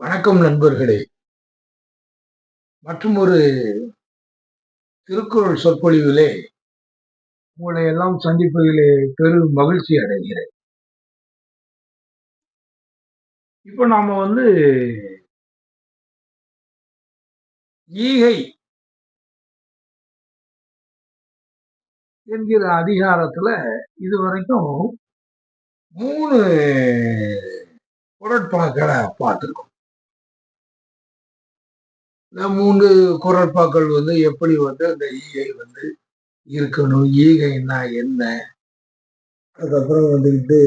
வணக்கம் நண்பர்களே. மற்றும் ஒரு திருக்குறள் சொற்பொழிவிலே உங்களை எல்லாம் சந்திப்பதிலே பெரும் மகிழ்ச்சி அடைகிறேன். இப்ப நாம வந்து ஈகை என்கிற அதிகாரத்துல இதுவரைக்கும் மூணு குரட்பாக்களை பார்த்துருக்கோம். மூன்று குரற்பாக்கள் வந்து எப்படி வந்து அந்த ஈகை வந்து இருக்கணும் ஈகைன்னா என்ன? அதுக்கப்புறம் வந்துக்கிட்டு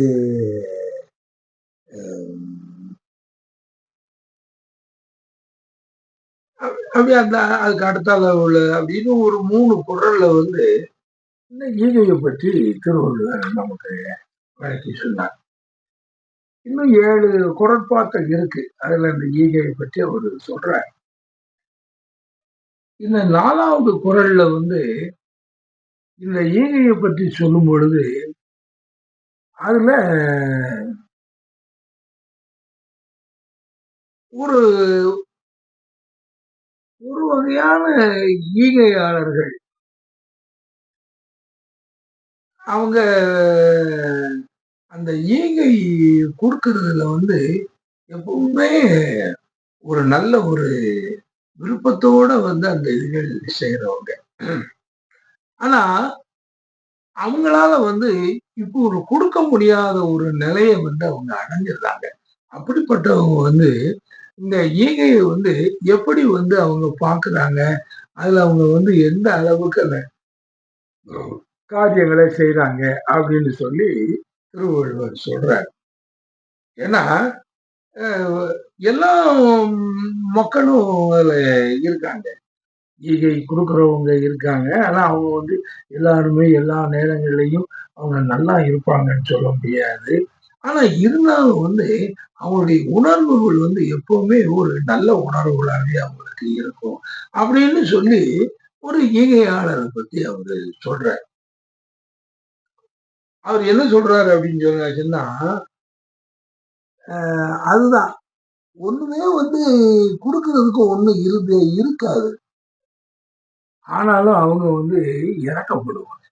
அப்படியே அந்த அதுக்கு அடுத்தால உள்ள அப்படின்னு ஒரு மூணு குரல்ல வந்து இந்த ஈகையை பற்றி திருவள்ளுவர் நமக்கு வழக்கி சொன்னார். இன்னும் ஏழு குரட்பாக்கள் இருக்கு. அதுல அந்த ஈகையை பற்றி அவர் சொல்றார். இந்த நாலாவது குரல்ல வந்து இந்த ஈகையை பற்றி சொல்லும் பொழுது அதுல ஒரு ஒரு வகையான ஈகையாளர்கள் அவங்க அந்த ஈகை கொடுக்கறதுல வந்து எப்பவுமே ஒரு நல்ல ஒரு விருப்பத்தோட வந்து அந்த இதுகள் செய்யறவங்க ஆனா அவங்களால வந்து இப்போ ஒரு கொடுக்க முடியாத ஒரு நிலையை வந்து அவங்க அடைஞ்சிருந்தாங்க அப்படிப்பட்டவங்க வந்து இந்த ஈகையை வந்து எப்படி வந்து அவங்க பாக்குறாங்க அதுல அவங்க வந்து எந்த அளவுக்கு அந்த காரியங்களை செய்யறாங்க அப்படின்னு சொல்லி திருவள்ளுவர் சொல்றாரு. ஏன்னா எல்லா மக்களும் அதுல இருக்காங்க. ஈகை கொடுக்குறவங்க இருக்காங்க. ஆனா அவங்க வந்து எல்லாருமே எல்லா நேரங்கள்லையும் அவங்க நல்லா இருப்பாங்கன்னு சொல்ல முடியாது. ஆனா இருந்தாலும் வந்து அவங்களுடைய உணர்வுகள் வந்து எப்பவுமே ஒரு நல்ல உணர்வுகளாகவே அவங்களுக்கு இருக்கும். அப்படின்னு சொல்லி ஒரு ஈகையாளரை பத்தி அவரு சொல்றார். அவர் என்ன சொல்றாரு அப்படின்னு சொன்னாச்சுன்னா அதுதான். ஒண்ணுமே வந்து கொடுக்கறதுக்கு ஒண்ணு இருந்து இருக்காது. ஆனாலும் அவங்க வந்து இறக்கப்படுவாங்க.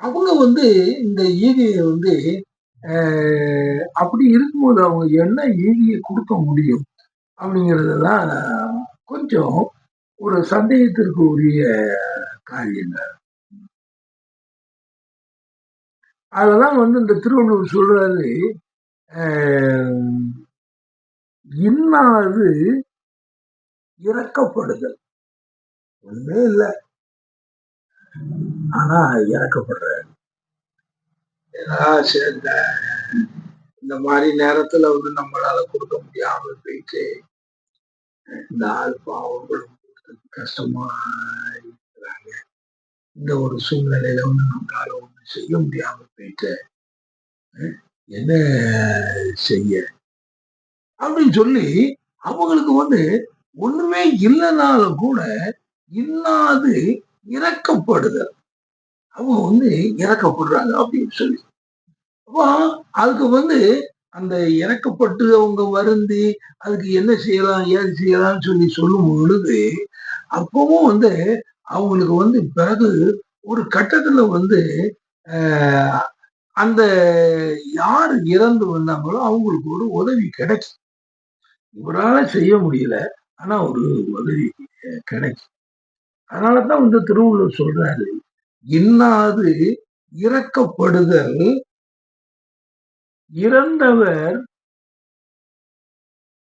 அவங்க வந்து இந்த ஈகையை வந்து அப்படி இருக்கும்போது அவங்க என்ன ஈகியை கொடுக்க முடியும் அப்படிங்கிறதெல்லாம் கொஞ்சம் ஒரு சந்தேகத்திற்கு உரிய காரியங்கள் அதெல்லாம் வந்து இந்த திருவள்ளுவர் சொல்றாரு இன்னாது இறக்கப்படுதல். ஒண்ணுமே இல்லை. ஆனா இறக்கப்படுற இந்த இந்த மாதிரி நேரத்துல வந்து நம்மளால கொடுக்க முடியாம போயிட்டு இந்த ஆள் பாவங்களும் கஷ்டமா இருக்கிறாங்க. இந்த ஒரு சூழ்நிலையில வந்து நம்மளால ஒண்ணு செய்ய முடியாம போயிட்டு என்ன செய்ய? அப்படின்னு சொல்லி அவங்களுக்கு வந்து ஒண்ணுமே இல்லைனாலும் கூட இல்லாது இறக்கப்படுதல். அவங்க வந்து இறக்கப்படுறாங்க அப்படின்னு சொல்லி. அப்போ அதுக்கு வந்து அந்த இறக்கப்பட்டு அவங்க வருந்தி அதுக்கு என்ன செய்யலாம் ஏது செய்யலாம்னு சொல்லி சொல்லும் பொழுது அப்பவும் வந்து அவங்களுக்கு வந்து பிறகு ஒரு கட்டத்துல வந்து அந்த யார் இறந்து வந்தாங்களோ அவங்களுக்கு ஒரு உதவி கிடைக்கும். இவரால செய்ய முடியல ஆனா ஒரு உதவி கிடைக்கும். அதனாலதான் வந்து திருவள்ளுவர் சொல்றாரு இன்னாது இறக்கப்படுதல் இறந்தவர்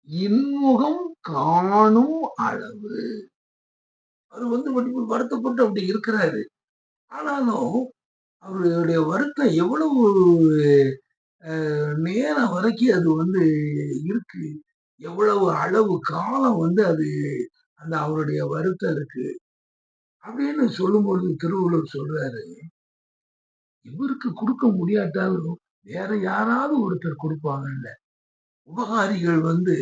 இன்முகம் காணும் அளவு. அவர் வந்து வருத்தப்பட்டு அப்படி இருக்கிறாரு. ஆனாலும் அவருடைய வருத்தம் எவ்வளவு நேரம் வரைக்கும் அது வந்து இருக்கு. எவ்வளவு அளவு காலம் வந்து அது அந்த அவருடைய வருத்தம் இருக்கு. அப்படின்னு சொல்லும்பொழுது திருவள்ளுவர் சொல்றாரு இவருக்கு கொடுக்க முடியாட்டாலும் வேற யாராவது ஒருத்தர் கொடுப்பாங்கல்ல. உபகாரிகள் வந்து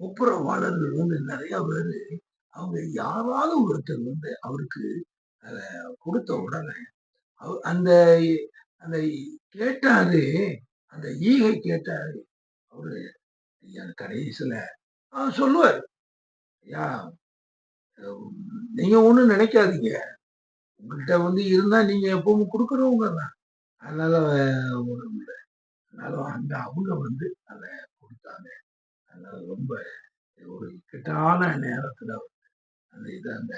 ஒப்புரவாளர்கள் வந்து நிறைய பேரு அவங்க யாராவது ஒருத்தர் வந்து அவருக்கு அதை கொடுத்த உடனே அந்த அந்த கேட்டாரு அந்த ஈகை கேட்டாரு அவரு ஐயா கடைசியில அவர் சொல்லுவார். ஐயா நீங்க ஒன்றும் நினைக்காதீங்க. உங்கள்கிட்ட வந்து இருந்தா நீங்க எப்பவும் கொடுக்குறவங்க தான். அதனால இல்லை. அதனால அந்த அவங்க வந்து அதை கொடுத்தாங்க. அதனால ரொம்ப ஒரு இக்கட்டான நேரத்துல அந்த இதை அந்த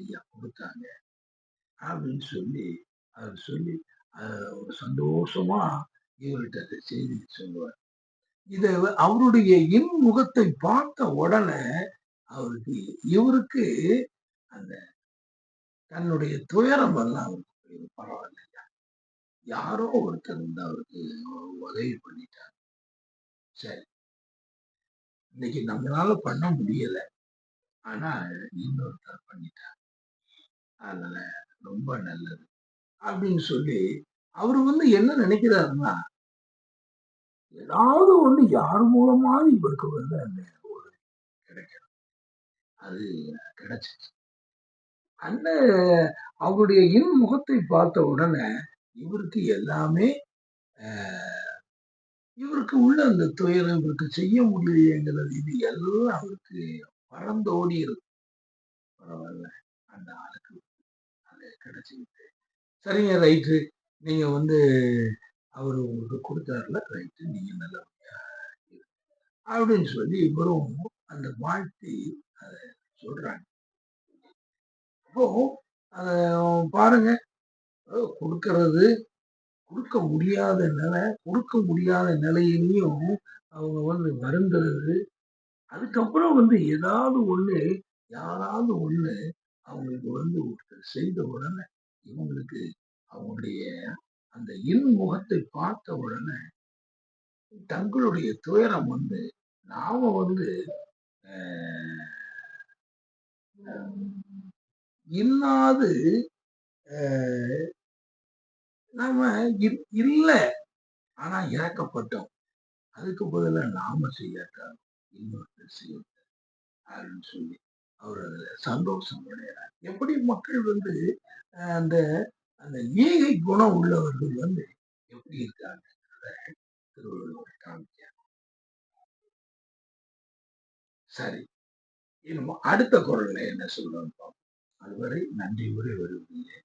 ஐயா கொடுத்தாங்க. அப்படின்னு சொல்லி அவர் சொல்லி ஒரு சந்தோஷமா இவர்கிட்ட அந்த செய்தி சொல்லுவார். இதை அவருடைய இன்முகத்தை பார்த்த உடனே அவருக்கு இவருக்கு அந்த தன்னுடைய துயரம் எல்லாம் அவருக்கு பரவாயில்லையா யாரோ ஒருத்தர் வந்து அவருக்கு உதவி பண்ணிட்டார். சரி. இன்னைக்கு நம்மளால பண்ண முடியல. ஆனா இன்னொருத்தர் பண்ணிட்டார் அதனால ரொம்ப நல்லது அப்படின்னு சொல்லி அவர் வந்து என்ன நினைக்கிறாருன்னா ஏதாவது ஒண்ணு யார் மூலமாவது இவருக்கு வந்து அந்த ஒரு கிடைக்கணும். அது கிடைச்சிச்சு. அந்த அவருடைய இன்முகத்தை பார்த்த உடனே இவருக்கு எல்லாமே இவருக்கு உள்ள அந்த துயரம் இவருக்கு செய்ய முடியலையேங்கிறது இது எல்லாம் அவருக்கு பறந்தோடி இருக்கு பரவாயில்ல. அந்த ஆளுக்கு அது கிடைச்சிக்கிட்டு. சரிங்க ரைட்டு. நீங்க வந்து அவர் உங்களுக்கு கொடுத்தாருல ரைட்டு. நீங்க நல்லபடியா அப்படின்னு சொல்லி இவரும் அந்த வாழ்த்தி அதை சொல்றாங்க. அப்போ அதை பாருங்க. கொடுக்கறது கொடுக்க முடியாத நிலை கொடுக்க முடியாத நிலையிலையும் அவங்க வந்து வருந்துறது அதுக்கப்புறம் வந்து ஏதாவது ஒண்ணு யாராவது ஒண்ணு அவங்களுக்கு வந்து ஒருத்தர் செய்த உடனே இவங்களுக்கு அவங்களுடைய அந்த இன்முகத்தை பார்த்த உடனே தங்களுடைய துயரம் வந்து நாம வந்து இல்லாது நாம இல்ல ஆனா இறக்கப்பட்டோம். அதுக்கு பதில நாம செய்யாட்டாலும் இன்னொரு செய்ய அப்படின்னு சொல்லி அவர் சந்தோஷம் அடைகிறார் எப்படி மக்கள் வந்து அந்த அந்த ஈகை குணம் உள்ளவர்கள் வந்து எப்படி இருக்காங்க? திருவள்ளுவர் காமிக்கிறார். சரி. இன்னும் அடுத்த குரல்ல என்ன சொல்றோம் அதுவரை நன்றி உரை வருவதில்லை